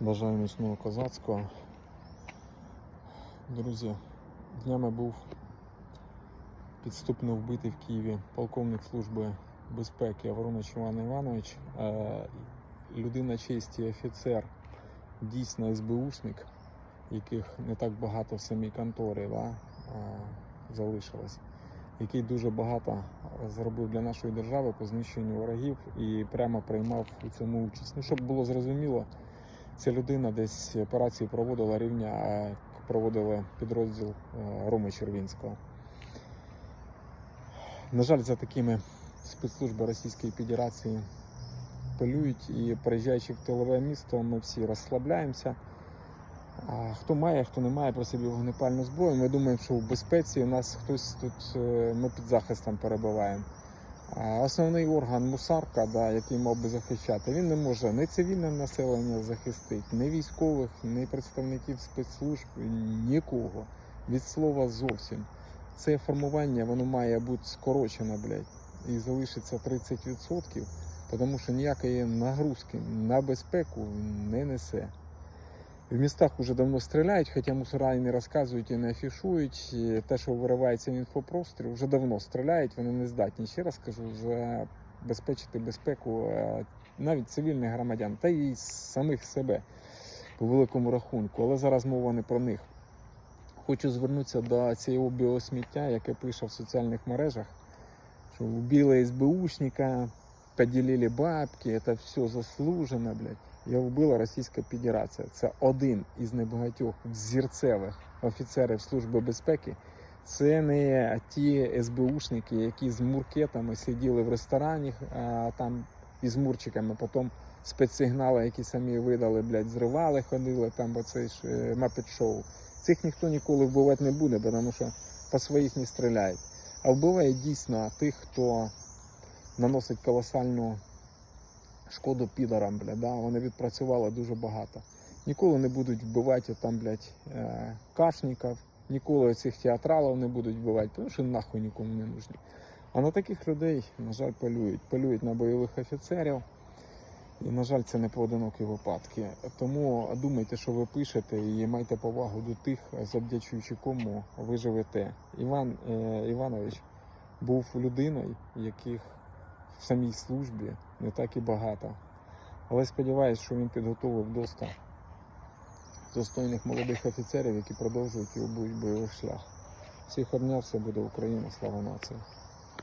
Бажаю міцного козацького. Друзі, днями був підступно вбитий в Києві полковник Служби безпеки Воронич Іван Іванович. Е, Людина честі, офіцер, дійсно СБУшник, яких не так багато в самій конторі да, е, залишилось, який дуже багато зробив для нашої держави по знищенню ворогів і прямо приймав у цьому участь. Ну, щоб було зрозуміло, Ця людина десь операцію проводила рівня, а проводили підрозділ е, Роми Червінського. На жаль, за такими спецслужби Російської Федерації полюють і приїжджаючи в тилове місто, ми всі розслабляємося. Хто має, хто не має про собі вогнепальну зброю, ми думаємо, що в безпеці у нас хтось тут е, ми під захистом перебуваємо. Основний орган мусарка, да, який мав би захищати, він не може ні цивільне населення захистити, ні військових, ні представників спецслужб, нікого. Від слова зовсім. Це формування воно має бути скорочено, блядь, і залишиться 30%, тому що ніякої нагрузки на безпеку не несе. В містах вже давно стріляють, хоча мусора і не розказують і не афішують. І те, що виривається в інфопросторі, вже давно стріляють, вони не здатні. Ще раз кажу, забезпечити безпеку е, навіть цивільних громадян, та й самих себе по великому рахунку. Але зараз мова не про них. Хочу звернутися до цього біосміття, яке пише в соціальних мережах, що вбили СБУшника, поділили бабки, це все заслужено, блядь. Його вбила Російська Федерація. Це один із небагатьох зірцевих офіцерів Служби безпеки. Це не ті СБУшники, які з муркетами сиділи в ресторані а, там із мурчиками, потім спецсигнали, які самі видали, блядь, зривали, ходили там, бо це ж е, мапет-шоу. Цих ніхто ніколи вбивати не буде, тому що по своїх не стріляють. А вбиває дійсно тих, хто наносить колосальну шкоду підарам, бля, да? вони відпрацювали дуже багато. Ніколи не будуть вбивати там, блядь, е, кашників, ніколи цих театралів не будуть вбивати, тому що нахуй нікому не нужні. А на таких людей, на жаль, полюють. Полюють на бойових офіцерів. І, на жаль, це не поодинокі випадки. Тому думайте, що ви пишете, і майте повагу до тих, завдячуючи кому ви живете. Іван е, Іванович був людиною, яких в самій службі не так і багато. Але сподіваюся, що він підготовив доста достойних молодих офіцерів, які продовжують його бойовий шлях. Всіх обняв, все буде Україна, слава нації.